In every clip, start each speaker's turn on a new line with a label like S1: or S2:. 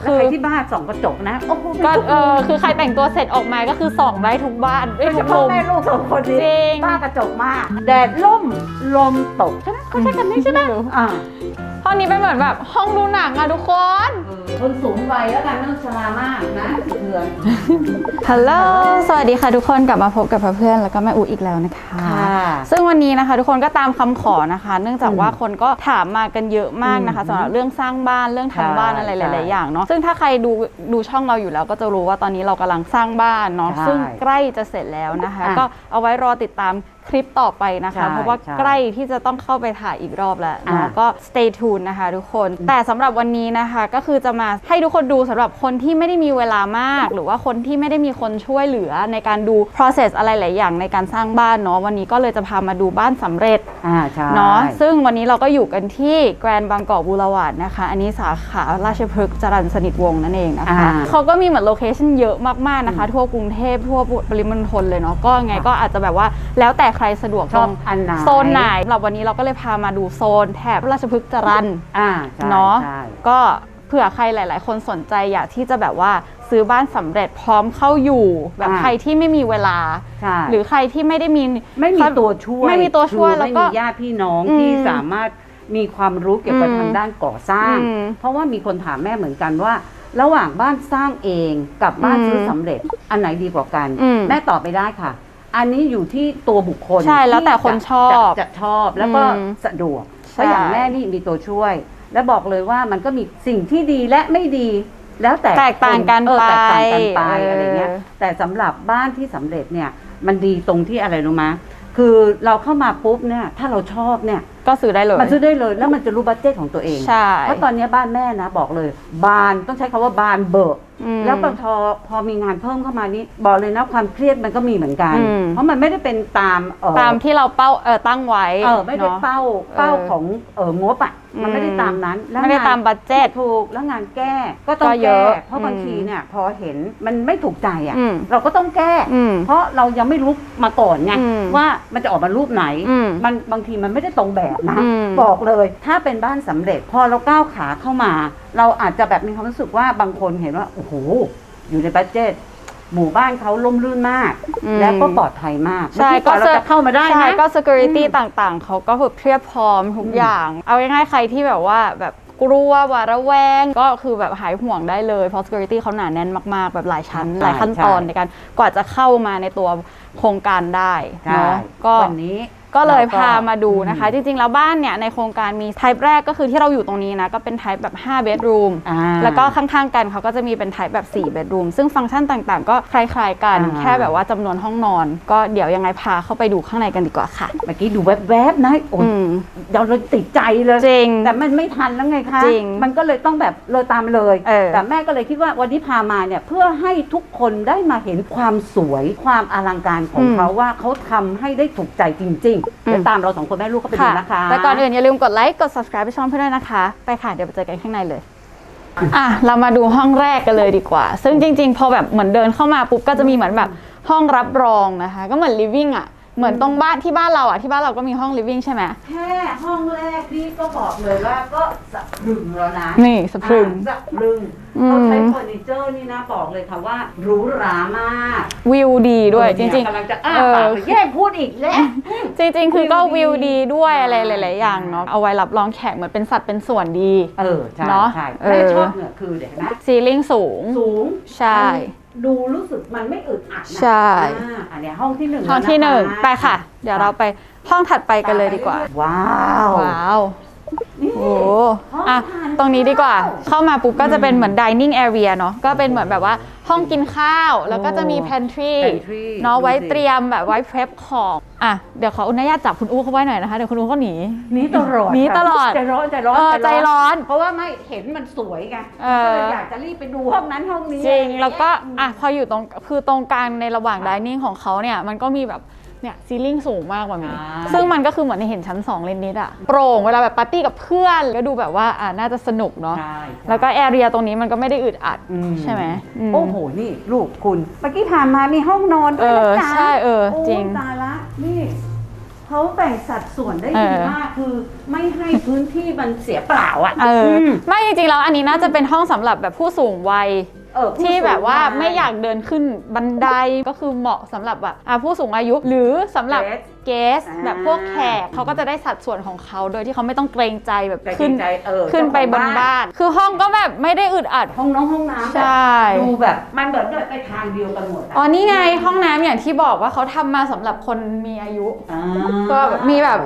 S1: แล้วใคร ที่บ้านส่องกระจกนะ โอ้โห
S2: ก็เออคือใครแต่งตัวเสร็จออกมาก็คือส่องได้ทุกบ้านได้
S1: โดยเฉ
S2: ทุก
S1: พาะ
S2: มุม
S1: แม่ลูกสองคน
S2: จ
S1: นี้
S2: ริง
S1: บ้ากระจกมาก แดดล่มลมตกใช่ไหมเขาใช้คำนี้ใช่ไหมอ่า
S2: ห้องนี้เป็นเหมือนแบบห้องดูหนังอะทุกคน
S1: คนสูงวัยแล้วกันไม่ต้องชรามากนะเพื่อน
S2: ฮัลโหล สวัสดีค่ะทุกคนกลับมาพบกับเพื่อนๆแล้วก็แม่อูอีกแล้วนะคะ
S1: ค่ะ
S2: ซึ่งวันนี้นะคะทุกคนก็ตามคำขอนะคะ เนื่องจากว่าคนก็ถามมากันเยอะมากนะคะ
S1: อืม
S2: สำหรับเรื่องสร้างบ้านเรื่องทำบ้าน
S1: ใช่
S2: อะไรห
S1: ใช่
S2: ลาย ๆ อย่างเนาะ ซึ่งถ้าใครดูดูช่องเราอยู่แล้วก็จะรู้ว่าตอนนี้เรากำลังสร้างบ้านเนาะ
S1: ใช่
S2: ซึ่งใกล้จะเสร็จแล้วนะคะ
S1: อะ
S2: ก็เอาไว้รอติดตามคลิปต่อไปนะคะ
S1: ใช่
S2: เพราะว่า
S1: ใช่
S2: ใกล้ที่จะต้องเข้าไปถ่ายอีกรอบแล้วเนาะ
S1: อะ
S2: ก็ stay tuned นะคะทุกคน แต่สำหรับวันนี้นะคะก็คือจะมาให้ทุกคนดูสำหรับคนที่ไม่ได้มีเวลามาก หรือว่าคนที่ไม่ได้มีคนช่วยเหลือในการดู process อะไรหลายอย่างในการสร้างบ้านเนาะวันนี้ก็เลยจะพามาดูบ้านสำเร็จ
S1: อ่าใช่
S2: เนาะซึ่งวันนี้เราก็อยู่กันที่แกรนบางกอกบูรวาดนะคะ อันนี้สาขาราชพฤกษ์จรัญสนิทวงศ์นั่นเองนะคะ
S1: อ่า
S2: เขาก็มีเหมือนโลเคชั่นเยอะมากๆนะคะ ทั่วกรุงเทพทั่วปริมณฑลเลยเนาะก็ไงก็อาจจะแบบว่าแล้วแต่ใครสะดวก
S1: ชอบ
S2: ตรง
S1: อันไหน
S2: โซนไหนสำหรับวันนี้เราก็เลยพามาดูโซนแถบราชพฤกษ์จรัญ
S1: อ่าใช่
S2: เนาะ
S1: ใช่
S2: ก็เผื่อใครหลาย ๆ คนสนใจอยากที่จะแบบว่าซื้อบ้านสำเร็จพร้อมเข้าอยู่ แบบ
S1: อ่า
S2: ใครที่ไม่มีเวลา
S1: ใช่
S2: หรือใครที่ไม่ได้มี
S1: ไม่มีตัวช่วย
S2: ไม่มีตัวช่วย
S1: คือ
S2: แล้วก็
S1: ไม่มีญาติพี่น้อง
S2: อืม
S1: ที่สามารถ มีความรู้เกี่ยวกับ
S2: อืม
S1: ทางด้านก่อสร้าง
S2: อืม
S1: เพราะว่ามีคนถามแม่เหมือนกันว่า ระหว่างบ้านสร้างเองกับบ้าน
S2: อืม
S1: ซื้อสำเร็จ อันไหนดีกว่ากัน
S2: อืม
S1: แม่ตอบไปได้ค่ะ อันนี้อยู่ที่ตัวบุคคล
S2: ใช่แล้วแต่คน
S1: ที่จะ
S2: ชอบ
S1: จะจะชอบแล้วก็
S2: อืม
S1: สะดวก
S2: ใช่
S1: เพราะอย่างแม่นี่มีตัวช่วย และบอกเลยว่ามันก็มีสิ่งที่ดีและไม่ดีแล้วแต่
S2: แตกต่างกัน
S1: เออ
S2: ไป
S1: แตกต่างกันไป
S2: เอออ
S1: อะไรเงี้ย แต่สำหรับบ้านที่สำเร็จเนี่ย มันดีตรงที่อะไรรู้ไหมคือเราเข้ามาปุ๊บเนี่ย ถ้าเราชอบเนี่ย
S2: ก็ซื้อได้เลย
S1: มันซื้อได้เลยแล้วมันจะรู้บัตเจตของตัวเอง
S2: ใช่
S1: เพราะตอนนี้บ้านแม่นะบอกเลย บานต้องใช้คำว่าบานเบอะ
S2: อืม
S1: แล้วพอพอมีงานเพิ่มเข้ามานี้บอกเลยนะความเครียดมันก็มีเหมือนกัน
S2: อืม
S1: เพราะมันไม่ได้เป็นตามเอ่อ
S2: ตามที่เราเป้าเออตั้งไว้
S1: เออไม่ได้
S2: นะ
S1: เป้าเป้า
S2: เออ
S1: ของเอองบอะมันไม่ได้
S2: อืม
S1: ตามนั้นแล้ว
S2: ไม่ได้
S1: งน
S2: ตามบัตเจ็ต
S1: ถูกแล้วงานแก้ก็ต้อง
S2: ก็เย
S1: แก้
S2: อะ
S1: เพราะบาง
S2: อืม
S1: ทีเนี่ยพอเห็นมันไม่ถูกใจอะ
S2: อืม
S1: เราก็ต้องแก้
S2: อืม
S1: เพราะเรายังไม่รู้มาก่อนไง
S2: อืม
S1: ว่ามันจะออกมารูปไหน
S2: อืม
S1: มันบางทีมันไม่ได้ตรงแบบนะ
S2: อืม
S1: บอกเลย ถ้าเป็นบ้านสำเร็จ พอเราก้าวขาเข้ามา เราอาจจะแบบมีความรู้สึกว่าบางคนเห็นว่าโอ้โหอยู่ในบัตเจ็ตหมู่บ้านเขาล่มลื่นมาก
S2: อืม
S1: แล้วก็ปลอดภัยมาก
S2: ใช่
S1: เมื่อก่อนเราจะเข้ามาได้
S2: ใช่
S1: นะ
S2: ก็ security
S1: อืม
S2: ต่างๆ เขาก็แบบเพียบพร้อมทุก
S1: อืม
S2: อย่าง เอาง่ายๆใครที่แบบว่าแบบกลัวหวาดระแวง ก็คือแบบหายห่วงได้เลยเพราะ security เขาหนาแน่นมากๆ แบบหลายชั้นหลายขั้นตอนในการกว่าจะเข้ามาในตัวโครงการได้
S1: ใช่
S2: เนาะก็
S1: วันนี้
S2: ก็เลย
S1: ร
S2: พามาดูนะคะ
S1: อื
S2: จริงๆ แล้วบ้านเนี่ยในโครงการมี type แรกก็คือที่เราอยู่ตรงนี้นะ ก็เป็น type แบบ5 bedroom
S1: อ่า
S2: แล้วก็ข้างๆกันเขาก็จะมีเป็น type แบบ4 bedroom ซึ่งฟังก์ชันต่างๆ ก็คล้ายๆกัน
S1: อ่า
S2: แค่แบบว่าจำนวนห้องนอน ก็เดี๋ยวยังไงพาเข้าไปดูข้างในกันดีกว่าค่ะ
S1: เมื่อกี้ดูแวบๆนะโอ้ย
S2: อืม
S1: เราเลยติดใจเลย
S2: จริง
S1: แต่มันไม่ทันแล้วไงคะ
S2: จริง
S1: มันก็เลยต้องแบบเลยตามเลย
S2: เออ
S1: แต่แม่ก็เลยคิดว่าวันนี้พามาเนี่ยเพื่อให้ทุกคนได้มาเห็นความสวยความอลังการของเขาว่าเขาทำให้ได้ถูกใจจริงๆเดี๋ยวตามเราสองคนแม่ลูกเข้าไปดู
S2: ค่ะ
S1: นะคะ
S2: แต่ก่อนอื่นอย่าลืมกดไลค์กด subscribe ไปช่องเพื่อนด้วยนะคะ ไปค่ะเดี๋ยวไปเจอกันข้างในเลยอะเรามาดูห้องแรกกันเลยดีกว่า ซึ่งจริง ๆ พอแบบเหมือนเดินเข้ามาปุ๊บก็จะมีเหมือนแบบห้องรับรองนะคะ ก็เหมือน living อะ เหมือนตรงบ้านที่บ้านเราอะที่บ้านเราก็มีห้อง living ใช่ไหม
S1: แค่ห้องแรกนี่ก็บอกเลยว่าก็สะพรึงแล้วนะ
S2: นี่สะพรึง
S1: อะสะพรึง
S2: อืม
S1: เขาใช้เฟอร์นิเจอร์นี่นะบอกเลยค่ะว่าหรูหรามาก
S2: วิวดีด้วยจ
S1: เนี่ย
S2: ริง
S1: กำลังจะอ้า
S2: เออ
S1: ปากไปแย่งพูดอีกแล้ว
S2: ๆจริงๆ คือก็
S1: วิ
S2: วิ
S1: ว
S2: ว
S1: ดี
S2: ดีด้วย
S1: ใช่
S2: อะไรหลาย ๆ อย่างเนาะ เอาไว้รับรองแขกเหมือนเป็นสัตว์เป็นส่วนดี
S1: เออ ใช่
S2: เนอะ
S1: ใช่
S2: เออ
S1: แม่ชอบเนี่ยคือเดี๋ยวนะ
S2: ซีลิ่งสูง
S1: สูง
S2: ใช่
S1: มัน ดูรู้สึกมันไม่อึดอัดนะ
S2: ใช่
S1: อ่าอันเนี้ยห้องที่หนึ่ง
S2: ห้องที่ห
S1: แล้ว
S2: นึ่งะไปค่ะ เดี๋ยวเราไปห้องถัดไปกันเลยดีกว่า
S1: ว้าว
S2: ว้าว
S1: นี่
S2: โอ้
S1: ห้อง
S2: อะ
S1: ทาน
S2: ตรงนี้ดีกว่า
S1: ข้าว
S2: เข้ามาปุ๊บก็จะเป็นเหมือน dining area เนาะ ก็เป็นเหมือนแบบว่าห้องกินข้าว แล้วก็จะมี pantry
S1: pantry
S2: เนาะ
S1: ดูสิ
S2: ไว้เตรียมแบบไว้ prep ของ อะ เดี๋ยวขออนุญาตจับคุณอู้เขาไว้หน่อยนะคะ เดี๋ยวคุณอู้เขาหนี
S1: หนีตลอด
S2: หนีตลอด
S1: ใจร้อนใจร้อน
S2: เออใจร้อน
S1: เพราะว่าไม่เห็นมันสวยไง
S2: เออ
S1: ก็เลยอยากจะรีบไปดูห้องนั้นห้องนี้
S2: จริง
S1: อะไรอย่างเงี้ย
S2: แล้วก็ อะ พออยู่ตรง คือตรงกลางในระหว่าง dining ของเขาเนี่ย มันก็มีแบบ เนี่ยซีลิ่งสูงมากกว่ามี
S1: อ่า
S2: ซึ่งมันก็คือเหมือนเห็นชั้น 2 เลนนิดอะโปร่งเวลาแบบปาร์ตี้กับเพื่อนก็ดูแบบว่าอะน่าจะสนุกเนาะ
S1: ใช่
S2: แล้วก็แอเรียตรงนี้มันก็ไม่ได้อึดอัด
S1: อืม
S2: ใช่ไหมม
S1: โอ้โหนี่ลูกคุณเมื่อกี้ผ่านมามีห้องนอนด้
S2: เอ
S1: วย
S2: อ
S1: นะจ๊ะ
S2: ใช่เออ
S1: โอ้
S2: จริง
S1: ตายละนี่เขาแบ่งสัดส่วนได้
S2: เอ
S1: ดี
S2: อ
S1: มากคือไม่ให้พื้นที่มันเสียเปล่าอะ
S2: เอออ
S1: ม
S2: ไม่จริงๆแล้วอันนี้น่าจะเป็นห้องสำหรับแบบผู้สูงวัย
S1: เออผู้
S2: ที่แบบว่า
S1: สูงวั
S2: ไม่อยากเดินขึ้นบันไดก็คือเหมาะสำหรับแบบอะผู้สูงอายุ หรือสำหรับ
S1: Guest
S2: เกส
S1: อ่า
S2: แบบพวกแขกเขาก็จะได้สัดส่วนของเขาโดยที่เขาไม่ต้องเกรงใจแบบ
S1: ใจ
S2: ขึ้น
S1: ใจเออ
S2: ขึ้นไปบน
S1: เจ้าของ
S2: บ้าน คือห้องก็แบบไม่ได้อึดอัด
S1: ห้องน้องห้องน้ำ
S2: ใช
S1: แบบ่ดูแบบมันเหมือนแบบไปทางเดียวกันหมดะ
S2: อ๋อนี่ไงห้องน้ำอย่างที่บอกว่าเขาทำมาสำหรับคนมีอายุ
S1: อ่า
S2: ก็แบบมีแบบ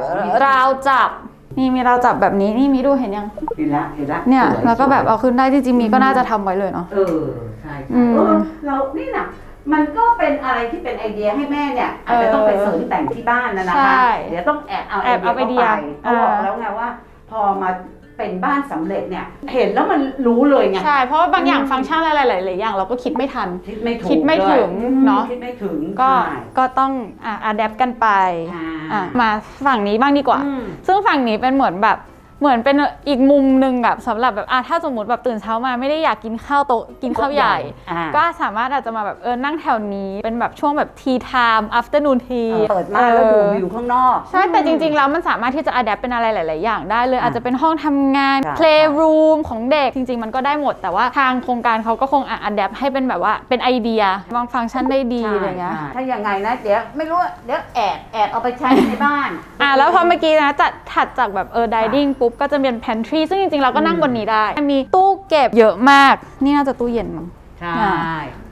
S2: ราวจับ นี่มีราวจับแบบนี้นี่มีดูเห็นยัง
S1: เห็นละเห็นละ
S2: เนี่ย
S1: สย
S2: แล้วก็แบบ
S1: สวย
S2: เอาขึ้นได้จริงๆมีก็น่าจะทำไว้เลยเนาะ
S1: เออใช่
S2: อื
S1: ใช่
S2: ม
S1: เออเรานี่นะมันก็เป็นอะไรที่เป็นไอเดียให้แม่เนี่ยอาจจะต้องไปเสริมแต่งที่บ้านนะนะ
S2: ใช่
S1: คะเดี๋ยวต้องแอบเอา
S2: แอบเอาไอเดีย
S1: เข้าไปเขาบอก
S2: อ่า
S1: แล้วไงว่า พอมา เป็นบ้านสำเร็จเนี่ยเห็นแล้วมันรู้เลยไง
S2: ใช่เพราะว่าบางอย่าง
S1: อืม
S2: ฟังก์ชันอะไรหลายๆอย่างเราก็คิดไม่ทัน
S1: คิดไม่ถูก
S2: คิดไม่ถึง
S1: ด้วย
S2: เนอะ
S1: คิดไม่ถึง
S2: ก็
S1: ใช่
S2: ก็ต้องอะอัดแอปกันไป
S1: อ่า
S2: อะมาฝั่งนี้บ้างดีกว่า
S1: อืม
S2: ซึ่งฝั่งนี้เป็นเหมือนแบบ เหมือนเป็นอีกมุมหนึ่งแบบสำหรับแบบอะถ้าสมมติแบบตื่นเช้ามาไม่ได้อยากกินข้าวโต๊ะกินข้าวใหญ่
S1: อ่า
S2: ก็สามารถอาจจะมาแบบเออนั่งแถวนี้เป็นแบบช่วงแบบ tea time afternoon tea
S1: เปิดมาแล้วดูวิวข้างนอก
S2: ใช่ แต่จริงๆ แล้วมันสามารถที่จะอัดแอปเป็นอะไรหลาย ๆ อย่างได้เลย
S1: อะ
S2: อาจจะเป็นห้องทำงาน
S1: ใช่
S2: playroom ของเด็ก จริง ๆ มันก็ได้หมด แต่ว่าทางโครงการเขาก็คงอัดแอปให้เป็นแบบว่าเป็นไอเดียวางฟังก์ชันได้ดีอะไรเงี้ย
S1: ใช่ถ้ายังไงนะ เดี๋ยวไม่รู้เดี๋ยวแอบแอบเอาไปใช้ในบ้าน
S2: อะแล้วพอเมื่อกี้นะจะถัดจากแบบเออ dining ปุ๊บก็จะเป็น pantry ซึ่งจริงๆ เราก็นั่งบนนี้ได้ มีตู้เก็บเยอะมาก นี่น่าจะตู้เย็นมั้ง
S1: ใช่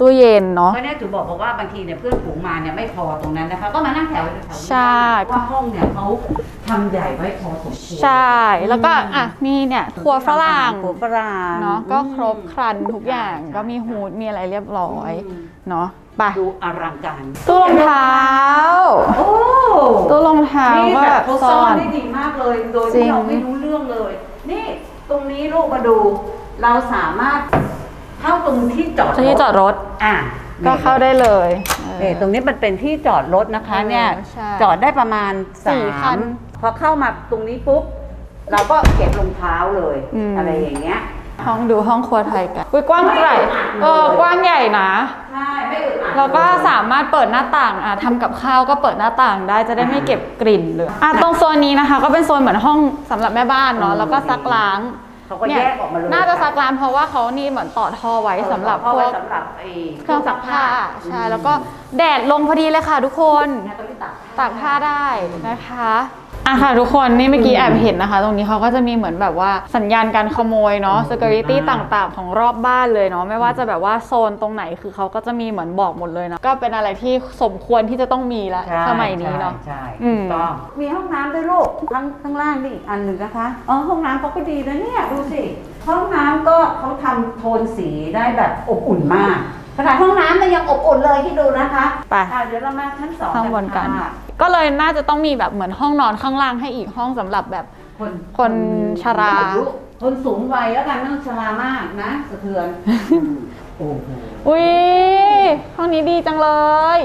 S2: ตู้เย็นเนาะ
S1: เพราะเนี่ยถือบอกบอกว่าบางทีเนี่ยเพื่อนฝูงมาเนี่ยไม่พอตรงนั้นนะคะก็มานั่งแถวแถวนี้
S2: ใช่
S1: ว่าห้องเนี่ยเขาทำใหญ่ไว้พอสมควร
S2: ใช่ แล้วก็อะมีเนี่ยครัวฝรั่ง
S1: ครัวฝรั่ง
S2: เนาะก็ครบ
S1: อืม
S2: ครันทุกอย่าง
S1: ใช่
S2: ก็มีฮูดมีอะไรเรียบร้อย
S1: อืม
S2: เนาะ ไป
S1: ดูอลังการ
S2: ตู้รองเท้า
S1: โอ้
S2: ตู้รองเท้า
S1: นี่
S2: ก็
S1: แบ
S2: แบบบ
S1: เขา
S2: ซ่
S1: ซ่
S2: อ
S1: อน
S2: น
S1: ได้ดีมากเลย โดย
S2: จริ
S1: ที่
S2: ง
S1: เราไม่รู้เรื่องเลย นี่ตรงนี้ลูกมาดู เราสามารถเข้าตรงที่จอดรถ
S2: ที่จอดรถ
S1: อะ
S2: ก็เข้าได้เลยเออ
S1: เออตรงนี้มันเป็นที่จอดรถนะคะ
S2: เออ
S1: เนี่ย
S2: ใช่
S1: จอดได้ประมาณ
S2: สี่
S1: สา
S2: คั
S1: ม
S2: น
S1: พอเข้ามาตรงนี้ปุ๊บ เราก็เก็บรองเท้าเลย
S2: อืม
S1: อะไรอย่างเงี้ย
S2: ห้องดูห้องครัวไทยกันอุ้ยกว้างใหญ่เออกว้างใหญ่นะ
S1: ใช่ ไม่อึดอัด
S2: แล้วก็
S1: เลย
S2: สามารถเปิดหน้าต่างอะทำกับข้าวก็เปิดหน้าต่างได้จะได้ไม่เก็บกลิ่นเลยอะตรงโซนนี้นะคะ ก็เป็นโซนเหมือนห้องสำหรับแม่บ้านเนาะแล้วก็ซักล้าง
S1: เขาก็แยกออกมาเลย
S2: น่าจะซักล้างเพราะว่าเขานี่เหมือนต่อท่อไว้สำหรับ
S1: เพาะ
S2: พว
S1: ไว้
S2: ก
S1: สำหรับไอ้
S2: เครื่องซักผ้าใช่
S1: อืม
S2: แล้วก็แดดลงพอดีเลยค่ะทุกคน
S1: เนี่ยตรงนี้ตัก
S2: ตากผ้าได้นะคะ อะค่ะทุกคนนี่เมื่อกี้แอบเห็นนะคะ ตรงนี้เขาก็จะมีเหมือนแบบว่าสัญญาณการขโมยเนาะ security ต่างๆ ของรอบบ้านเลยเนาะไม่ว่าจะแบบว่าโซนตรงไหนคือเขาก็จะมีเหมือนบอกหมดเลยเนาะก็เป็นอะไรที่สมควรที่จะต้องมีละ
S1: ใช่
S2: สมัยนี้เนาะ
S1: ใช่
S2: อื
S1: ใช่
S2: ม
S1: ถูกต้องมีห้องน้ำด้วยลูกข้างข้างล่างนี่อีกอันหนึ่งนะคะอ๋อห้องน้ำเขาก็ดีนะเนี่ยดูสิห้องน้ำก็เขาทำโทนสีได้แบบอบอุ่นมากขนาดห้องน้ำมันยังอบอุ่นเลยที่ดูนะคะ
S2: ไป
S1: อะเดี๋ยวเรามาชั้นสอง
S2: ข้างบนกัน
S1: ค่ะ
S2: ก็เลยน่าจะต้องมีแบบเหมือนห้องนอนข้างล่างให้อีกห้องสำหรับแบบ
S1: คน
S2: คนชรา
S1: อายุคนสูงวัยแล้วกันไม่ต้องชรามากนะสะเทือนอืมโอ้โห
S2: อุ้ยห้องนี้ดีจังเลย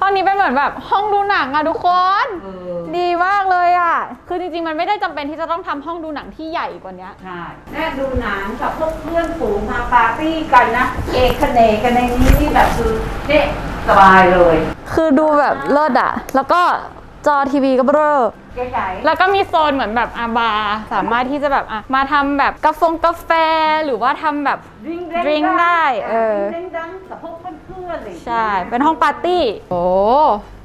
S2: ห้องนี้เป็นเหมือนแบบห้องดูหนังอะทุกคน
S1: เออ
S2: ดีมากเลยอะคือจริงๆมันไม่ได้จำเป็นที่จะต้องทำห้องดูหนังที่ใหญ่กว่านี้
S1: ใช่แม่ดูหนังกับพวกเพื่อนฝูงมาปาร์ตี้กันนะ เอกเขนกกันในนี้นี่แบบคือเนี่ย สบายเลย
S2: คือดูแบบเลิศอะแล้วก็จอทีวีก็เบ้อ
S1: ใหญ่
S2: แล้วก็มีโซนเหมือนแบบอาบาร์สามารถที่จะแบบอะมาทำแบบกาแฟกาแฟหรือว่าทำแบบ
S1: ๆดิ้ง
S2: Drink ได้เออ
S1: ดิ้งดังกับพวกเพื่อนๆเลย
S2: ใช่ เป็นห้องปาร์ตี้ โอ้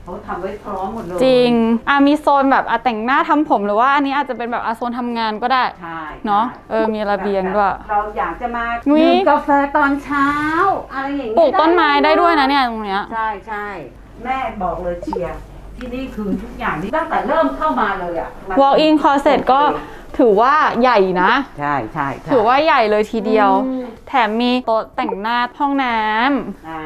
S1: เขาทำไว้พร้อมหมดเลย
S2: จริงอะมีโซนแบบอะแต่งหน้าทำผมหรือว่าอันนี้อาจจะเป็นแบบอะโซนทำงานก็ได้
S1: ใช่
S2: เนอะเออมีระเบียงด้วย
S1: เราอยากจะมา
S2: อุ๊ย
S1: ดื่มกาแฟตอนเช้าอะไรอย่าง
S2: ปลูกต้นไม้ได้ด้วยนะเนี่ยตรงเนี้ย
S1: ใช่ใช่แม่บอกเลยเชียร์ที่นี่คือทุกอย่างที่ตั้งแต่เริ่มเข้ามาเลยอะมัน
S2: walk in closet ก็ ถือว่าใหญ่นะ
S1: ใช่ใช่ใช่
S2: ถือว่าใหญ่เลยทีเดียว
S1: อืม
S2: แถมมีโต๊ะแต่งหน้าห้องน้ำ
S1: อ่า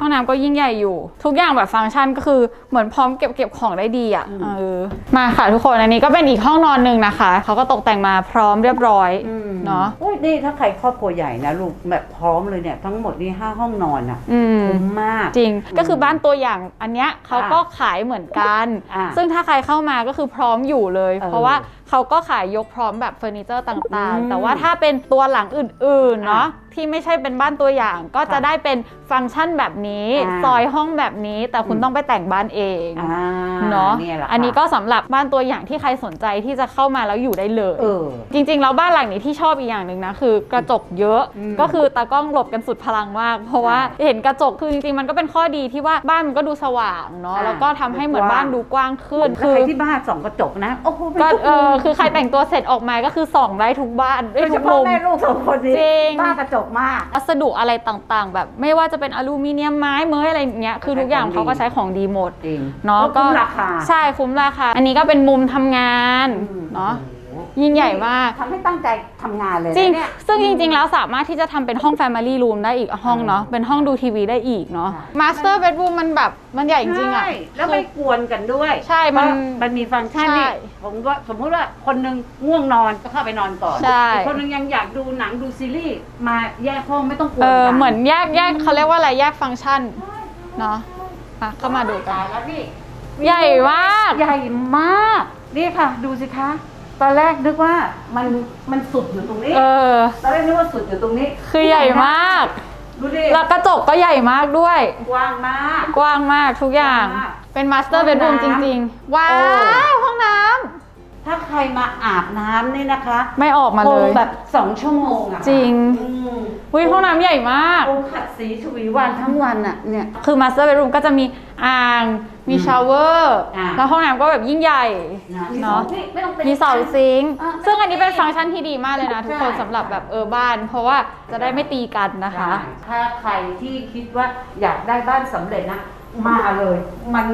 S2: ห้องน้ำก็ยิ่งใหญ่อยู่ ทุกอย่างแบบฟังก์ชันก็คือเหมือนพร้อมเก็บเก็บของได้ดีอะ
S1: อืม
S2: เออมาค่ะทุกคนอันนี้ก็เป็นอีกห้องนอนหนึ่งนะคะเขาก็ตกแต่งมาพร้อมเรียบร้อย
S1: อืม
S2: เนาะ
S1: อุ้ย นี่ถ้าใครครอบครัวใหญ่นะลูกแบบพร้อมเลยเนี่ยทั้งหมดนี่ห้าห้องนอนอะ
S2: อืม
S1: คุ้มมาก
S2: จริง ก็คือบ้านตัวอย่างอันเนี้ยเขาก็ขายเหมือนกัน
S1: อ่า
S2: ซึ่งถ้าใครเข้ามาก็คือพร้อมอยู่เลย
S1: เออ
S2: เพราะว่าเขาก็ขายยกพร้อมแบบเฟอร์นิเจอร์ต่าง
S1: อืม
S2: ๆ แต่ว่าถ้าเป็นตัวหลังอื่นๆ เนาะ
S1: อะ
S2: ที่ไม่ใช่เป็นบ้านตัวอย่างก็จะ
S1: ค่ะ
S2: ได้เป็น ฟังก์ชันแบบนี้
S1: อ่า
S2: ซอยห้องแบบนี้ แต่คุณ
S1: อืม
S2: ต้องไปแต่งบ้านเอง
S1: อ่า
S2: เนาะ
S1: ยแหละค่ะ
S2: อันนี้ก็สำหรับบ้านตัวอย่างที่ใครสนใจที่จะเข้ามาแล้วอยู่ได้เลย
S1: เออ
S2: จริงๆ แล้วบ้านหลังนี้ที่ชอบอีกอย่างหนึ่งนะ คือกระจกเยอะ
S1: อืม
S2: ก็คือตากล้องหลบกันสุดพลังมาก เพราะว่าเห็นกระจกคือจริงๆ มันก็เป็นข้อดีที่ว่าบ้านมันก็ดูสว่างเนาะ
S1: อ่า
S2: แล้วก็ทำให้เหมือนบ้านดูกว้างขึ้น
S1: แล้ว
S2: คื
S1: ใคร
S2: อ
S1: ที่บ้านส่องกระจกนะโอ้โหเป็น
S2: ก็
S1: ทุก
S2: เออ
S1: มุม
S2: คือใครแต่งตัวเสร็จออกมาก็คือส่องได้ทุกบ้านได้
S1: โดยเฉ
S2: ทุก
S1: พาะ
S2: มุม
S1: แม่ลูกสองคนนี้
S2: จริง
S1: บ้ากระจกมาก
S2: วัสดุอะไรต่างๆ แบบไม่ว่าจะเป็นอลูมิเนียมไม้เมยอะไรอย่างเงี้ยคือทุกอย่าง
S1: ใช้ของดี
S2: เขาก็ใช้ของดีหมด
S1: จริง
S2: เนาะ
S1: ก็
S2: ก็
S1: คุ้มราคา
S2: ใช่คุ้มราคาอันนี้ก็เป็นมุมทำงาน
S1: อืม
S2: เนาะ
S1: โอ้โยิ่
S2: งใหญ่มาก
S1: ทำให้ตั้งใจทำงานเลยนะ
S2: จริง
S1: เนี่ย
S2: ซึ่งจริง ๆ แล้วสามารถที่จะทำเป็นห้อง Family Room ได้อีกห้องเนาะ เป็นห้องดูทีวีได้อีกเนาะ
S1: ใช่
S2: Master Bedroom มันแบบมันใหญ่จริงๆอะ
S1: ใช่แล้วไม่กวนกันด้วย
S2: ใช่มัน
S1: เพราะมันมีฟังก์ชัน
S2: ใช่
S1: นี่ผมก็สมมุติว่าคนหนึงง่วงนอนก็เข้าไปนอนก่อน
S2: ใช่
S1: อีกคนหนึงยังอยากดูหนังดูซีรีส์มาแยกห้องไม่ต้องกวน
S2: เอ
S1: กั
S2: อ เหมือนแยกแยกเขาเรียกว่าอะไรแยกฟังก์ชันเนาะอะเข้ามาดูกัน
S1: ตายแล้วพี่
S2: ใหญ่มาก
S1: ใหญ่มาก นี่ค่ะ ดูสิคะ ตอนแรกนึกว่ามันมันสุดอยู่ตรงนี้
S2: เออ
S1: ตอนแรกนึกว่าสุดอยู่ตรงนี้
S2: คือใหญ่มาก
S1: ดูดิ
S2: แล้วกระจกก็ใหญ่มากด้วย
S1: กว้างมาก
S2: กว้างมากทุกอย่าง
S1: กว้างมาก
S2: เป็น Master Bedroom จริง ๆ ว้า
S1: โอ้
S2: ว ห้องน้ำ
S1: ถ้าใครมาอาบน้ำนี่นะคะ
S2: ไม่ออกมา
S1: ค
S2: เล
S1: ง
S2: ย
S1: แบบสองชั่วโมงอะ
S2: จริง
S1: อืม
S2: วิห้องน้ำใหญ่มาก
S1: คงขัดสีชวีวันทั้งวันอะเนี่ย
S2: คือ Master Bedroom ก็จะมีอ่าง มี
S1: อืม
S2: ชาวเวอร์
S1: อ่า
S2: แล้วห้องน้ำก็แบบยิ่งใหญ่ เนาะ
S1: นี่ไม่ต้องป็
S2: มีเสาซิงค์
S1: อะ
S2: ซึ่งอันนี้เป็นฟังก์ชันที่ดีมากเลยนะทุกคน
S1: ใช่
S2: สำหรับแบบเออบ้าน เพราะว่าจะได้ไม่ตีกันนะคะ
S1: ถ้าใครที่คิดว่าอยากได้บ้านสำเร็จนะ มาเลย มัน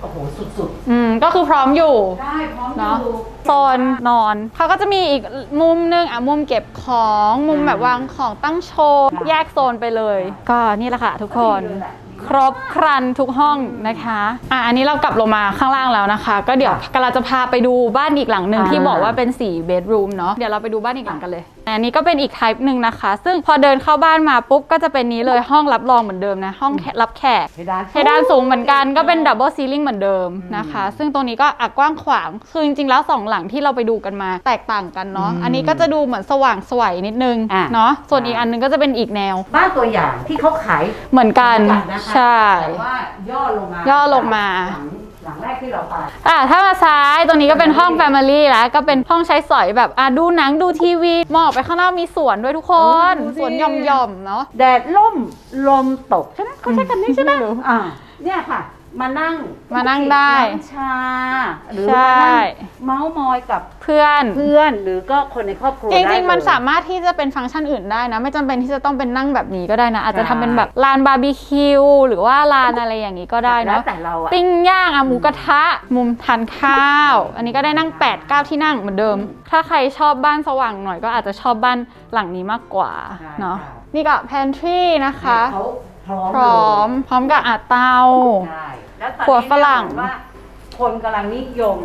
S1: โอ้โห สุด
S2: อืมก็คือพร้อมอยู่
S1: ๆ ได้พร้อมอ
S2: เนาะ
S1: ยู่
S2: โซนนอน เขาก็จะมีอีกมุมหนึงอะมุมเก็บของมุมแบบวางของตั้งโชว์
S1: ค่ะ
S2: แยกโซนไปเลย ก็นี่แหละค่ะทุกคน
S1: ดีเลยแหละ
S2: ครบครันทุกห้องนะคะอะอันนี้เรากลับลงมาข้างล่างแล้วนะคะ ก็เดี๋ยวกำลังจะพาไปดูบ้านอีกหลังหนึ่งที่บอกว่าเป็น4 bedroom เนาะเดี๋ยวเราไปดูบ้านอีกหลังกันเลย อันนี้ก็เป็นอีก type หนึ่งนะคะ ซึ่งพอเดินเข้าบ้านมาปุ๊บก็จะเป็นนี้เลยห้องรับรองเหมือนเดิมนะห้องแขกรับแขก
S1: เพดาน
S2: เพดานสูงเหมือนกันก็เป็นดับเบิลซีลิงเหมือนเดิมนะคะ ซึ่งตรงนี้ก็อักกว้างขวางคือจริงๆแล้วสองหลังที่เราไปดูกันมาแตกต่างกันเนาะอันนี้ก็จะดูเหมือนสว่างสวยนิดนึงเนาะส่วนอีกอันนึงก็จะเป็นอีกแนว
S1: บ้านตัวอย่างที่เขาขาย
S2: เหมือนกัน
S1: เหมือนนะคะ
S2: ใช่
S1: แต่ว่าย่อลงมา
S2: ย่อลงมา
S1: หลังห ลังแรกที่เราไป
S2: อะถ้ามาซ้ายตรงนี้ก็เป็นห้อง Family แล้วก็เป็นห้องใช้สอยแบบอะดูหนังดูทีวีมองออกไปข้างนอกมีสวนด้วยทุกคน
S1: โอ้ดูดิ
S2: สวนหย่อมๆเนาะ
S1: แดดล่มลมตกใช่ไหมเขาใช้คำนี้ใช่ไหม
S2: ไม่รู้
S1: อ่าเนี่ยค่ะ มานั่ง
S2: มานั่งได้
S1: น้ำชา หรือ
S2: ใช่
S1: มานั่งเมาส์มอยกับ
S2: เพื่อน
S1: เพื่อนหรือก็คนในครอบครัว
S2: จ
S1: ได้
S2: ริงๆ มัน
S1: เลย
S2: สามารถที่จะเป็นฟังก์ชันอื่นได้นะ ไม่จำเป็นที่จะต้องเป็นนั่งแบบนี้ก็ได้นะ อาจจะ
S1: ใช่
S2: ทำเป็นแบบลานบาร์บีคิวหรือว่าลานอะไรอย่างนี้ก็ได้
S1: แล้ว
S2: เนาะ
S1: แต่เราอะ
S2: ปิ้งย่างอะหมูกระทะ มุมทานข้าว อันนี้ก็ได้นั่ง 8 9 ที่นั่งเหมือนเดิม ถ้าใครชอบบ้านสว่างหน่อยก็อาจจะชอบบ้านหลังนี้มากกว่า
S1: ใช่
S2: เนาะ
S1: ใช่
S2: นี่ก็ pantry นะคะ
S1: เขา พร้อม
S2: พร้อม พร้อมกับอาเตา
S1: ใช่แล้วตอน
S2: ครัว
S1: นี้
S2: ฝรั่ง
S1: เนี่ยว่า คนกำลังนิยม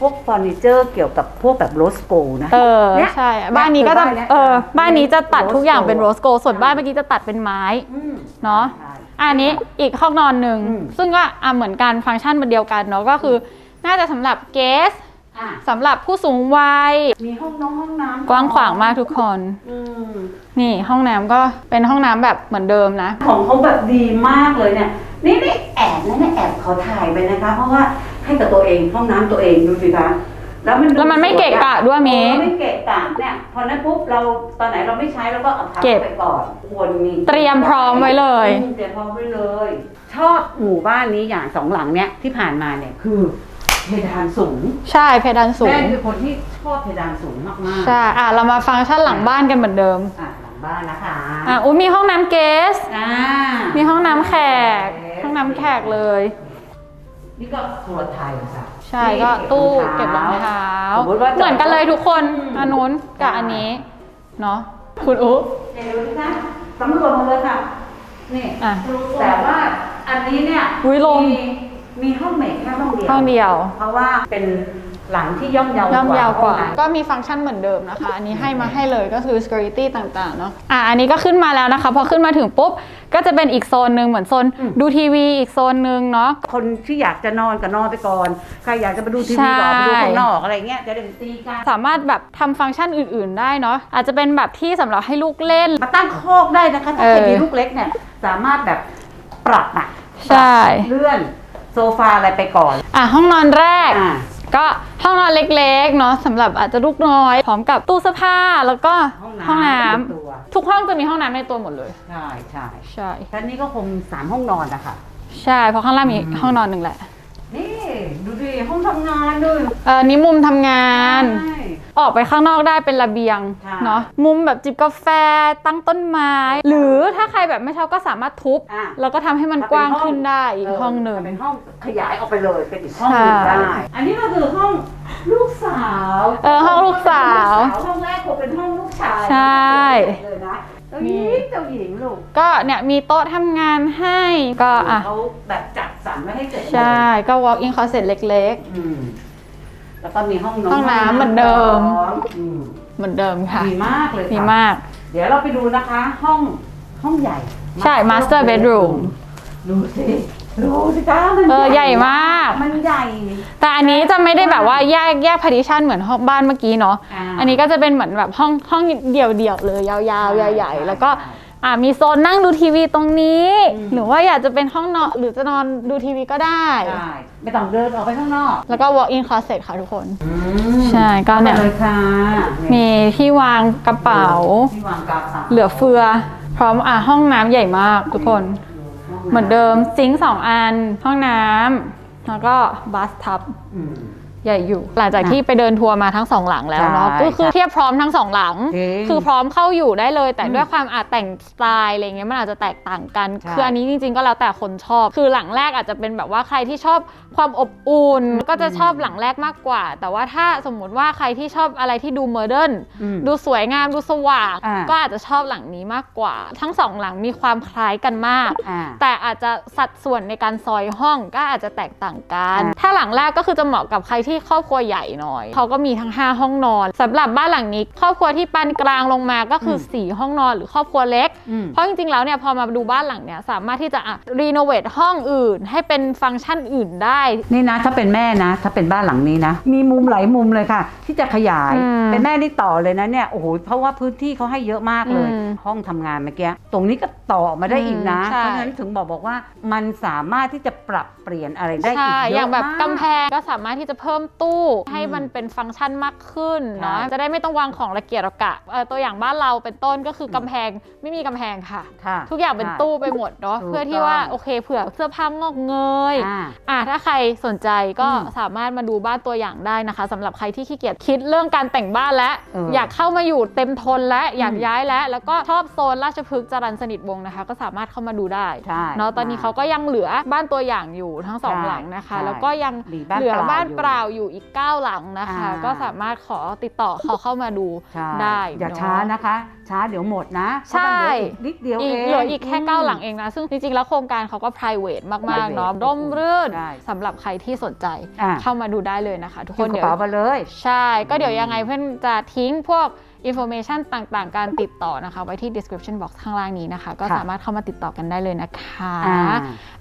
S1: พวกเฟอร์นิเจอร์เกี่ยวกับพวกแบบโรสโกนะ
S2: เออ
S1: เนี่ย
S2: ใช่บ้านนี้ก็จะ
S1: คือบ้านเนี้ย
S2: เออ บ้านนี้จะตัดทุกอย่างเป็น
S1: โร
S2: โร
S1: ส
S2: ส
S1: โก
S2: โกส่วนบ้านเมื่อกี้จะตัดเป็นไม้
S1: อืม
S2: เนาะ
S1: ใช่
S2: อันนี้อีกห้องนอนหนึ่ง
S1: อืม
S2: ซึ่งก็อะเหมือนกันฟังก์ชันมันเดียวกันเนาะก็คือ น่าจะสำหรับเกส
S1: อะ
S2: สำหรับผู้สูงวัย
S1: มีห้องน้องห้องน้ำ
S2: กว้างขวางมากทุกคน
S1: อืม
S2: นี่ห้องน้ำก็เป็นห้องน้ำแบบเหมือนเดิมนะ
S1: ของเขาแบบดีมากเลยเนี่ย นี่นี่แอบนะเนี่ยแอบเขาถ่ายไปนะคะ เพราะว่าให้กับตัวเองห้องน้ำตัวเองดูสิคะแล้วมันดู
S2: แล้วมันไม่เกะกะด้วยเม
S1: เออไม่เกะกะเนี่ยพอนั้นปุ๊บเราตอนไหนเราไม่ใช้เราก็เอาพับ
S2: เก็บ
S1: ไปก่อนควรมี
S2: เตรียมพร้อมไว้เลย
S1: อืมเตรียมพร้อมไว้เลย ชอบหมู่บ้านนี้อย่างสองหลังเนี่ยที่ผ่านมาเนี่ยคือ เพดานสูง
S2: ใช่เพดานสู
S1: แม่
S2: ง
S1: เป็นคนที่ชอบเพดานสูงมากๆ
S2: ใช่อะเรามาฟังก์ชันหลังบ้านกันเหมือนเดิม
S1: อะหลังบ้านนะคะ
S2: อะอุ้ยมีห้องน้ำเกส
S1: อ่า
S2: มีห้องน้ำแขก ห้องน้ำแขกเลย
S1: นี่ก็ครัวไทยค่ะ
S2: ใช่ก็ตู้เก็บรองเท้า
S1: สมมติว่า
S2: เหมือนกันเลยทุกคน
S1: อืม
S2: อันนู้นกับอันนี้เนาะคุณอุ๊
S1: เดี๋ยวดูนะสำรวจมาเลยค่ะนี่
S2: อะ
S1: แต่ว่าอันนี้เนี่ย
S2: อุ๊ยลม
S1: มีมีห้องเมดแค่ห้องเดียว
S2: ห้องเดียว
S1: เพราะว่าเป็นหลังที่ย่อมเยาว
S2: ย่อมยาวกว่า
S1: ห้องน้ำ
S2: ก็มีฟังก์ชันเหมือนเดิมนะคะ อันนี้ให้มาให้เลยก็คือ security ต่างๆ เนาะอะอันนี้ก็ขึ้นมาแล้วนะคะ พอขึ้นมาถึงปุ๊บ ก็จะเป็นอีกโซนหนึ่งเหมือนโซนดูทีวีอีกโซนหนึ่งเนาะ
S1: คนที่อยากจะนอนก็นอนไปก่อน ใครอยากจะไปดูที
S2: ใช่
S1: วีก็ออกไปดูข้างนอกอะไรเงี้ยจะได้ไม่ตีกัน
S2: สามารถแบบทำฟังก์ชันอื่น ๆ ได้เนาะ อาจจะเป็นแบบที่สำหรับให้ลูกเล่น
S1: มาตั้งคอกได้นะคะ ถ้า
S2: เออ
S1: ใครมีลูกเล็กเนี่ยสามารถแบบปรับอะ
S2: ใช่
S1: เลื่อน โซฟาอะไรไปก่อน
S2: อะห้องนอนแรก
S1: อ่า
S2: ก็ห้องนอนเล็กๆเนาะสำหรับอาจจะลูกน้อยพร้อมกับตู้เสื้อผ้าแล้วก็
S1: ห้องน้ำ
S2: ห้องน้
S1: เป็นตัวำ
S2: ทุกห้องจะมีห้องน้ำในตัวหมดเลย
S1: ใช่ใช่
S2: ใช่
S1: ชั้นนี้ก็คงสามห้องนอนนะคะ
S2: ใช่เพราะข้างล่างมีห้องนอนหนึ่งแหละ
S1: นี่ดูดิห้องทำงานดู
S2: เออนี่มุมทำงาน
S1: ใช่
S2: ออกไปข้างนอกได้เป็นระเบียง
S1: ใช่
S2: เนาะมุมแบบจิบกาแฟตั้งต้นไม้ หรือถ้าใครแบบไม่ชอบก็สามารถทุบ
S1: อะ
S2: แล้วก็ทำให้มันกว้างขึ้นได้อีกห้องหนึ่ง
S1: เป็นห้องขยายออกไปเลยเป็นอีกห้องหนึ่ง
S2: ใช่
S1: ได้อันนี้ก็คือห้องลูกสาว
S2: เออห้องลูกสาว
S1: ห้องแรกคงเป็นห้องลูกชาย
S2: ใช่
S1: เลยนะ เจ้าหญิงเจ้าหญิงลูก
S2: ก็เนี่ยมีโต๊ะทำงานให้ก็อะ
S1: เขาแบบจัดสรรไว้ให้เสร็จ
S2: ใช่ก็ walk in closet เล็ก
S1: อืมแล้วก็มีห้องนอน
S2: ห้องน้ำเหมือนเดิม
S1: อืม
S2: ๆ เหมือนเดิมค่ะ
S1: ดีมากเลยค่ะ
S2: ดีมาก
S1: เดี๋ยวเราไปดูนะคะ ห้องห้องใหญ่
S2: ใช่ master bedroom
S1: ดูสิ ดูสิจ้ามัน
S2: เออใหญ่มาก
S1: มันใหญ่
S2: แต่อันนี้จะไม่ได้แบบว่าแยกแยก partition เหมือนห้องบ้านเมื่อกี้เนาะ
S1: อ่า
S2: อันนี้ก็จะเป็นเหมือนแบบห้องห้องเดี่ยวๆเลยยาวๆ
S1: ใช่
S2: ใหญ่
S1: ใช่
S2: ๆ แล้วก็
S1: ใช่
S2: อ่ามีโซนนั่งดูทีวีตรงนี้
S1: อืม
S2: หรือว่าอยากจะเป็นห้องนอนหรือจะนอนดูทีวีก็ได้
S1: ใช่ไม่ต้องเดินออกไปข้างนอก
S2: แล้วก็ walk in closet ค่ะทุกคนใช่ก็เนี่ย
S1: ข้ามาเลยค่ะ
S2: มีที่วางกระเป๋า
S1: ที่วางกระเป๋า
S2: เหลือเฟือ พร้อมอะห้องน้ำใหญ่มากทุกคน เหมือนเดิมซิงค์สองอัน ห้องน้ำแล้วก็บัสทับ
S1: อืม
S2: ใหญ่อยู่ หลังจากที่ไปเดินทัวร์มาทั้งสองหลังแล้วเนาะ
S1: ใช่
S2: ก็คือเทียบพร้อมทั้งสองหลัง
S1: จริง
S2: คือพร้อมเข้าอยู่ได้เลย แต่
S1: อืม
S2: ด้วยความอาจแต่งสไตล์อะไรเงี้ยมันอาจจะแตกต่างกัน
S1: ใช่
S2: คืออันนี้จริง ๆ ก็แล้วแต่คนชอบ คือหลังแรกอาจจะเป็นแบบว่าใครที่ชอบความอบอุ่นก็จะชอบหลังแรกมากกว่า แต่ว่าถ้าสมมุติว่าใครที่ชอบอะไรที่ดูโมเดิร์น
S1: อืม
S2: ดูสวยงามดูสว่าง
S1: อ่า
S2: ก็อาจจะชอบหลังนี้มากกว่า ทั้งสองหลังมีความคล้ายกันมาก
S1: อ่า
S2: แต่อาจจะสัดส่วนในการซอยห้องก็อาจจะแตกต่างกัน
S1: อ่า
S2: ถ้าหลังแรกก็คือจะเหมาะกับใครที่ครอบครัวใหญ่หน่อย เขาก็มีทั้ง 5 ห้องนอนสำหรับบ้านหลังนี้ ครอบครัวที่ปานกลางลงมาก็คืออ4ห้องนอนหรือครอบครัวเล็ก
S1: อืม
S2: เพราะจริงๆ แล้วเนี่ยพอมาดูบ้านหลังเนี้ยสามารถที่จะอะรีโนเวทห้องอื่น ให้เป็นฟังก์ชันอื่นได้
S1: นี่นะถ้าเป็นแม่นะ ถ้าเป็นบ้านหลังนี้นะ มีมุมหลายมุมเลยค่ะ ที่จะขยาย
S2: อืม
S1: เป็นแม่นี่ต่อเลยนะเนี่ยโอ้โหเพราะว่าพื้นที่เขาให้เยอะมากเลย
S2: อืม
S1: ห้องทำงานเมื่อกี้ตรงนี้ก็ต่อออกมาได้อีกนะ
S2: อืมใช่
S1: เพราะฉะนั้นถึงบอกบอกว่ามันสามารถที่จะปรับเปลี่ยนอะไรได้อีก
S2: ใช่
S1: เยอะมาก
S2: อย่างแบบกำแพงก็สามารถที่จะเพิ่มตู้ให้มันเป็นฟังก์ชันมากขึ้นเนาะ
S1: ใช่
S2: จะได้ไม่ต้องวางของระเกียระกะเอ่อตัวอย่างบ้านเราเป็นต้นก็คือกำแพงไม่มีกำแพงค่ะ
S1: ค่ะ
S2: ทุกอย่างเป็น
S1: ใช่
S2: ตู้ไปหมดเนาะ
S1: ถูก
S2: เพื่อที่ว่า
S1: ต้อง
S2: โอเคเผื่อเสื้อผ้างอกเงย
S1: อ่า
S2: อะถ้าใครสนใจก็
S1: อืม
S2: สามารถมาดูบ้านตัวอย่างได้นะคะสำหรับใครที่ขี้เกียจคิดเรื่องการแต่งบ้านแล้ว
S1: เออ
S2: อ
S1: อ
S2: ยากเข้ามาอยู่เต็มทนและอยาก
S1: อืม
S2: ย้ายแล้วแล้วก็ชอบโซนราชพฤกษ์จรัญสนิทวงศ์นะคะ ก็สามารถเข้ามาดูได้
S1: ใช่
S2: เนาะตอนนี้เขาก็ยังเหลือบ้านตัวอย่างอยู่ทั้งสอง
S1: ใช่
S2: หลังนะคะ
S1: ใช่
S2: แล้วก็ยัง
S1: มีบ้าน
S2: เหลือ
S1: เปล่า
S2: บ้าน
S1: อยู่
S2: เปล่าอยู่อีก 9 หลังนะคะ
S1: อ่า
S2: ก็สามารถขอติดต่อเขาเข้ามาดู
S1: ใช่
S2: ได้
S1: อย่า
S2: เนะ
S1: ช้านะคะ ช้าเดี๋ยวหมดนะ
S2: ใช่
S1: เพราะมันเหลืออีกนิดเดียว
S2: อี
S1: เอกง
S2: เหลืออีกแค่
S1: ม
S2: 9หลังเองนะ ซึ่งจริงๆ แล้วโครงการเขาก็ private มาก
S1: private
S2: ๆเนาะร่มรื่น
S1: ใช่
S2: สำหรับใครที่สนใจ
S1: อะ
S2: เข้ามาดูได้เลยนะคะ ทุกค
S1: คน
S2: น
S1: กระ
S2: เดี๋ยว
S1: เป๋ามาเลย
S2: ใช่ ก็เดี๋ยวยังไงเพื่อนจะทิ้งพวก information ต่างๆ การติดต่อนะคะ ไว้ที่ description box ข้างล่างนี้นะคะ ก็
S1: ค่ะ
S2: สามารถเข้ามาติดต่อกันได้เลยนะคะ
S1: อ่า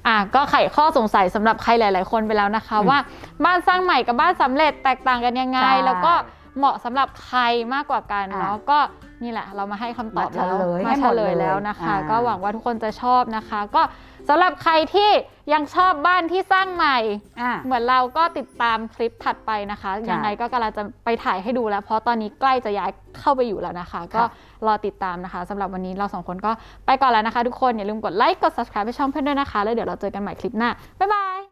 S2: อะก็ไขข้อสงสัยสำหรับใครหลาย ๆ คนไปแล้วนะคะ
S1: อืม
S2: ว่าบ้านสร้างใหม่กับบ้านสำเร็จแตกต่างกันยังไง
S1: ใช่
S2: แล้วก็เหมาะสำหรับใครมากกว่ากันเนาะ
S1: อะ
S2: ก็ นี่แหละ เรามาให้คำตอบแล้ว
S1: มาเฉลย
S2: มา
S1: ให้ห
S2: เฉ
S1: มด
S2: ล
S1: เลย
S2: ยแล้วนะคะ
S1: อ่า
S2: ก็หวังว่าทุกคนจะชอบนะคะ ก็สำหรับใครที่ยังชอบบ้านที่สร้างใหม่
S1: อะ
S2: เหมือนเราก็ติดตามคลิปถัดไปนะคะ
S1: ใช่
S2: ยังไงก็กำลังจะไปถ่ายให้ดูแล้ว เพราะตอนนี้ใกล้จะย้ายเข้าไปอยู่แล้วนะคะ ก็รอติดตามนะคะสำหรับวันนี้เราสองคนก็ไปก่อนแล้วนะคะ ทุกคนอย่าลืมกดไลค์กด subscribe ให้ช่องเพื่อนด้วยนะคะ แล้วเดี๋ยวเราเจอกันใหม่คลิปหน้าบ๊ายบาย